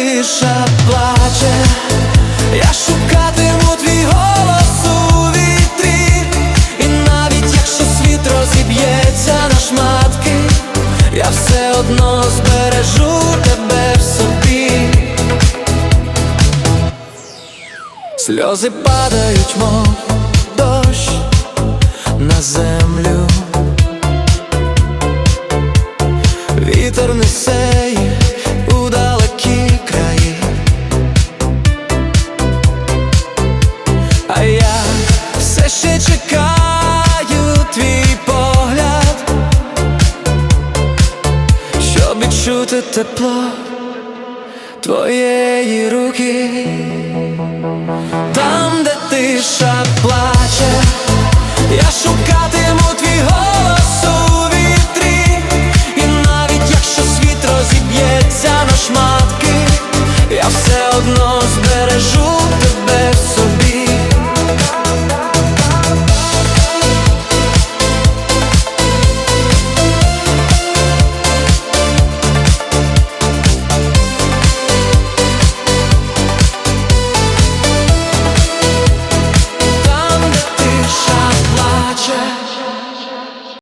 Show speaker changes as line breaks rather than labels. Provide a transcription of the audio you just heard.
тиша плаче, я шукатиму твій голос у вітрі, і навіть якщо світ розіб'ється на шматки, я все одно збережу тебе в собі. Сльози падають, мов дощ на землю. Вітер несе відчути тепло твоєї руки, там, де тиша плаче, я шукатиму твій голос у вітрі, і навіть якщо світ розіб'ється на шматки, я все одно збережу.